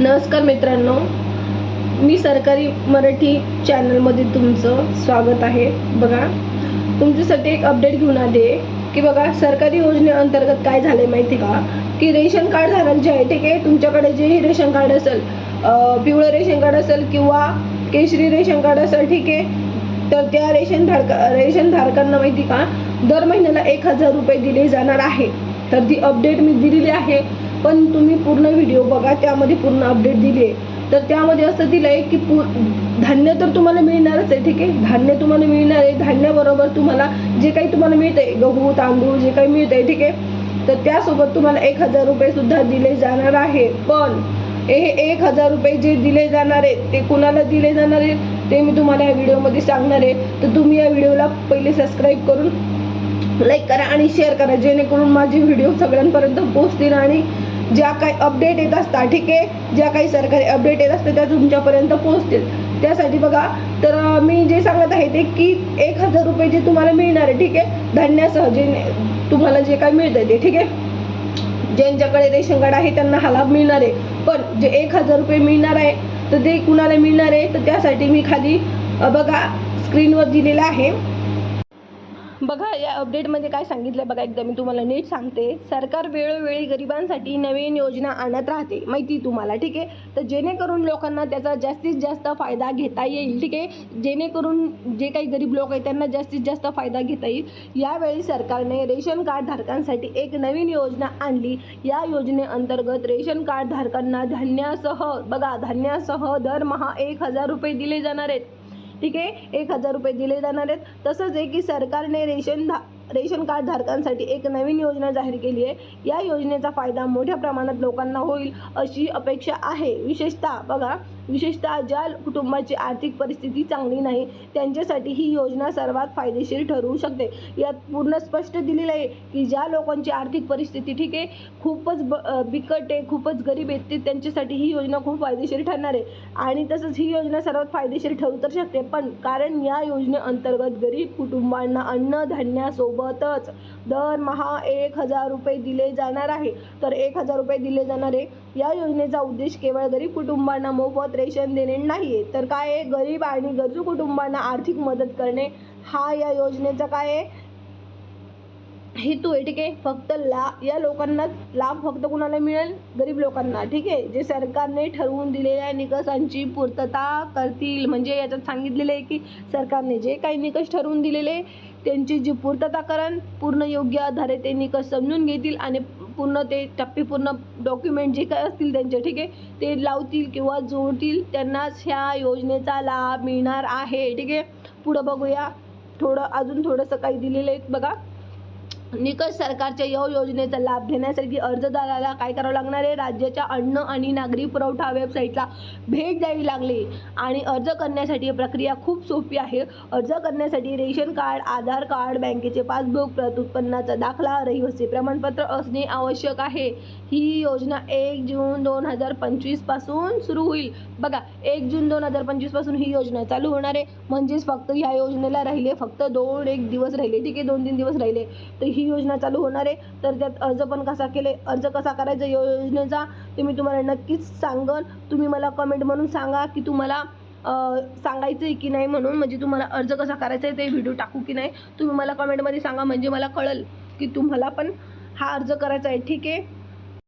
नमस्कार मित्रांनो मी सरकारी मराठी चॅनलमध्ये तुमचं स्वागत आहे. बघा तुमच्यासाठी एक अपडेट घेऊन आले की बघा सरकारी योजनेअंतर्गत काय झालं आहे माहिती का? की रेशन कार्ड धारक जे आहे ठीक आहे तुमच्याकडे जे हे रेशन कार्ड असेल पिवळं रेशन कार्ड असेल किंवा केशरी रेशन कार्ड असेल ठीक आहे तर त्या रेशन धारक रेशन धारकांना माहिती का दर महिन्याला एक हजार रुपये दिले जाणार आहे. तर ती अपडेट मी दिलेली आहे. पण तुम्ही पूर्ण व्हिडिओ बघा त्यामध्ये पूर्ण अपडेट दिली आहे तर त्यामध्ये असं दिलं आहे की पू धान्य तर तुम्हाला मिळणारच आहे ठीक आहे? धान्य तुम्हाला मिळणार आहे धान्याबरोबर तुम्हाला जे काही तुम्हाला मिळतंय गहू तांदूळ जे काही मिळतंय ठीक आहे? तर त्यासोबत तुम्हाला एक हजार रुपयेसुद्धा दिले जाणार आहे. पण हे एक हजार रुपये जे दिले जाणार आहेत ते कुणाला दिले जाणार आहेत ते मी तुम्हाला या व्हिडिओमध्ये सांगणार आहे. तर तुम्ही या व्हिडिओला पहिले सबस्क्राईब करून लाईक करा आणि शेअर करा जेणेकरून माझे व्हिडिओ सगळ्यांपर्यंत पोहोचतील आणि ज्या काही अपडेट येत असतात ठीक आहे? ज्या काही सरकारी अपडेट येत असतात त्या तुमच्यापर्यंत पोहोचतील. त्यासाठी बघा तर मी जे सांगत आहे ते की एक हजार रुपये जे तुम्हाला मिळणार आहे ठीक आहे? धान्यासह जे तुम्हाला जे काही मिळतं ते ठीक आहे? ज्यांच्याकडे रेशन कार्ड आहे त्यांना हा लाभ मिळणार आहे. पण जे एक हजार रुपये मिळणार आहे तर ते कुणाला मिळणार आहे? तर त्यासाठी मी खाली बघा स्क्रीनवर दिलेलं आहे. बघा या अपडेटमध्ये काय सांगितलं बघा एकदा मी तुम्हाला नीट सांगते. सरकार वेळोवेळी गरिबांसाठी नवीन योजना आणत राहते माहिती तुम्हाला ठीक आहे? तर जेणेकरून लोकांना त्याचा जास्तीत जास्त फायदा घेता येईल ठीक आहे? जेणेकरून जे काही गरीब लोक आहेत त्यांना जास्तीत जास्त फायदा घेता येईल. यावेळी सरकारने रेशन कार्ड धारकांसाठी एक नवीन योजना आणली. या योजनेअंतर्गत रेशन कार्ड धारकांना धान्यासह बघा धान्यासह दरमहा एक हजार रुपये दिले जाणार आहेत. ठीक आहे? एक हजार रुपये दिले जाणार आहेत. तसंच आहे की सरकारने रेशन धा रेशन कार्ड धारकांसाठी एक नवीन योजना जाहीर केली आहे. या योजनेचा फायदा मोठ्या प्रमाणात लोकांना होईल अशी अपेक्षा आहे. विशेषतः बघा विशेषतः ज्या कुटुंबाची आर्थिक परिस्थिती चांगली नाही त्यांच्यासाठी ही योजना सर्वात फायदेशीर ठरवू शकते. यात पूर्ण स्पष्ट दिलेलं आहे की ज्या लोकांची आर्थिक परिस्थिती ठीक आहे खूपच ब बिकट आहे खूपच गरीब आहेत ते त्यांच्यासाठी ही योजना खूप फायदेशीर ठरणार आहे. आणि तसंच ही योजना सर्वात फायदेशीर ठरू तर शकते पण कारण या योजनेअंतर्गत गरीब कुटुंबांना सोबतच दरमहा एक हजार रुपये दिले जाणार आहे. तर एक हजार रुपये दिले जाणार आहे या योजनेचा उद्देश केवळ गरीब कुटुंबांना मोफत रेशन देणे नाही आहे तर काय आहे? गरीब आणि गरजू कुटुंबांना आर्थिक मदत करणे हा या योजनेचा काय आहे? हेतू आहे ठीक आहे? फक्त ला या लोकांना लाभ फक्त कुणाला मिळेल? गरीब लोकांना ठीक आहे? जे सरकारने ठरवून दिलेल्या निकषांची पूर्तता करतील म्हणजे याच्यात सांगितलेलं आहे की सरकारने जे काही निकष ठरवून दिलेले त्यांची जी पूर्तता करण पूर्ण योग्य आधारे ते निकष समजून घेतील आणि पूर्ण ते टप्पे पूर्ण डॉक्युमेंट जे काय असतील त्यांचे ठीक आहे? ते लावतील किंवा जोडतील त्यांनाच ह्या योजनेचा लाभ मिळणार आहे ठीक आहे? पुढं बघूया. थोडं अजून थोडंसं काही दिलेलं आहे बघा. निकष सरकारच्या या योजनेचा लाभ घेण्यासाठी अर्जदाराला काय करावं लागणार आहे? राज्याच्या अन्न आणि नागरी पुरवठा वेबसाईटला भेट द्यावी लागली. आणि अर्ज करण्यासाठी प्रक्रिया खूप सोपी आहे. अर्ज करण्यासाठी रेशन कार्ड आधार कार्ड बँकेचे पासबुक प्रत उत्पन्नाचा दाखला रहिवासी प्रमाणपत्र असणे आवश्यक आहे. ही योजना एक जून दोन हजार पंचवीसपासून सुरू होईल. बघा एक जून दोन हजार पंचवीसपासून ही योजना चालू होणार आहे. म्हणजेच फक्त ह्या योजनेला राहिले फक्त दोन एक दिवस राहिले. ठीक आहे दोन तीन दिवस राहिले. तर ही योजना चालू होणार आहे. तर त्यात अर्ज पण कसा केले अर्ज कसा करायचा या योजनेचा ते मी तुम्हाला नक्कीच सांगन. तुम्ही मला कमेंट म्हणून सांगा की तुम्हाला सांगायचं आहे की नाही म्हणून. म्हणजे तुम्हाला अर्ज कसा करायचा आहे ते व्हिडिओ टाकू की नाही तुम्ही मला कमेंटमध्ये सांगा. म्हणजे मला कळेल की तुम्हाला पण हा अर्ज करायचा आहे. ठीक आहे?